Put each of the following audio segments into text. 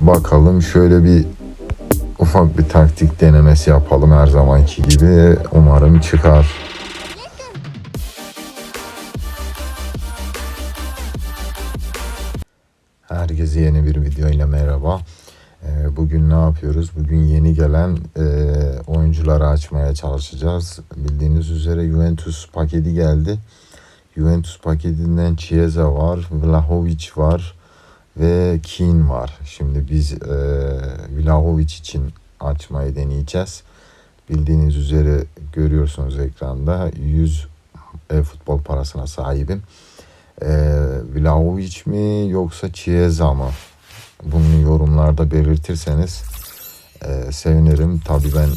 Bakalım şöyle bir ufak bir taktik denemesi yapalım her zamanki gibi. Umarım çıkar. Herkese yeni bir video ile merhaba. Ee, Bugün ne yapıyoruz? Bugün yeni gelen e, oyuncuları açmaya çalışacağız. Bildiğiniz üzere Juventus paketi geldi. Juventus paketinden Chiesa var, Vlahovic var ve Keane var. Şimdi biz e, Vlahovic için açmayı deneyeceğiz. Bildiğiniz üzere görüyorsunuz ekranda 100 e-futbol parasına sahibim. E, Vlahovic mi yoksa Chiesa mı? Bunu yorumlarda belirtirseniz e, sevinirim. Tabii ben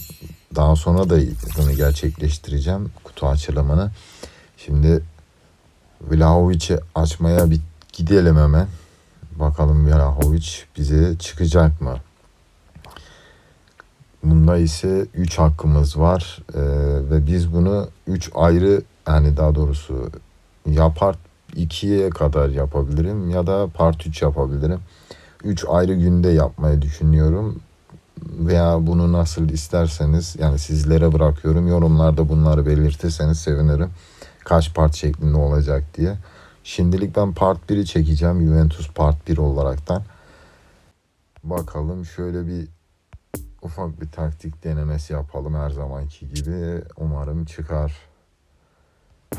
daha sonra da bunu gerçekleştireceğim kutu açılımını. Şimdi Vlahovic'i açmaya bir gidelim hemen. Bakalım Vlahovic bize çıkacak mı? Bunda ise 3 hakkımız var Ee, ve biz bunu 3 ayrı yani daha doğrusu ya part 2'ye kadar yapabilirim ya da part 3 yapabilirim. 3 ayrı günde yapmayı düşünüyorum veya bunu nasıl isterseniz yani sizlere bırakıyorum yorumlarda bunları belirtirseniz sevinirim kaç part şeklinde olacak diye. Şimdilik ben part 1'i çekeceğim Juventus part 1 olaraktan. Bakalım şöyle bir ufak bir taktik denemesi yapalım her zamanki gibi. Umarım çıkar.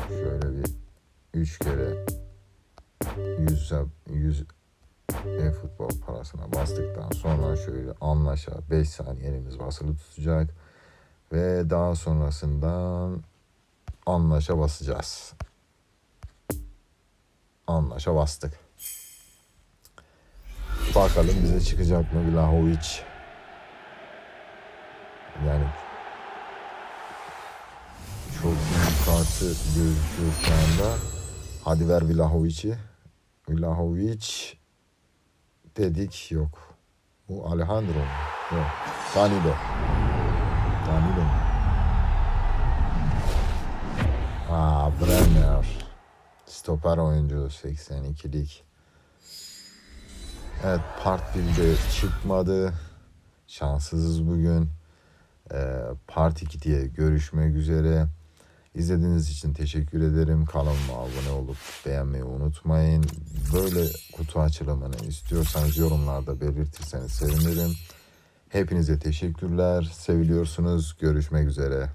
Şöyle bir 3 kere 100 100 e-futbol parasına bastıktan sonra şöyle anlaşa 5 saniye elimiz basılı tutacak ve daha sonrasından anlaşa basacağız. Anlaşa bastık. Bakalım bize çıkacak mı Vlahovic. Yani çok büyük kartı gözüküyor şu anda. Hadi ver Vlahovic'i. Vlahovic dedik yok. Bu Alejandro mu? Yok. Danilo. Stoper oyuncu 82'lik. Evet part 1'de çıkmadı. Şanssızız bugün. Ee, part 2'de görüşmek üzere. İzlediğiniz için teşekkür ederim. Kanalıma abone olup beğenmeyi unutmayın. Böyle kutu açılımını istiyorsanız yorumlarda belirtirseniz sevinirim. Hepinize teşekkürler. Seviliyorsunuz. Görüşmek üzere.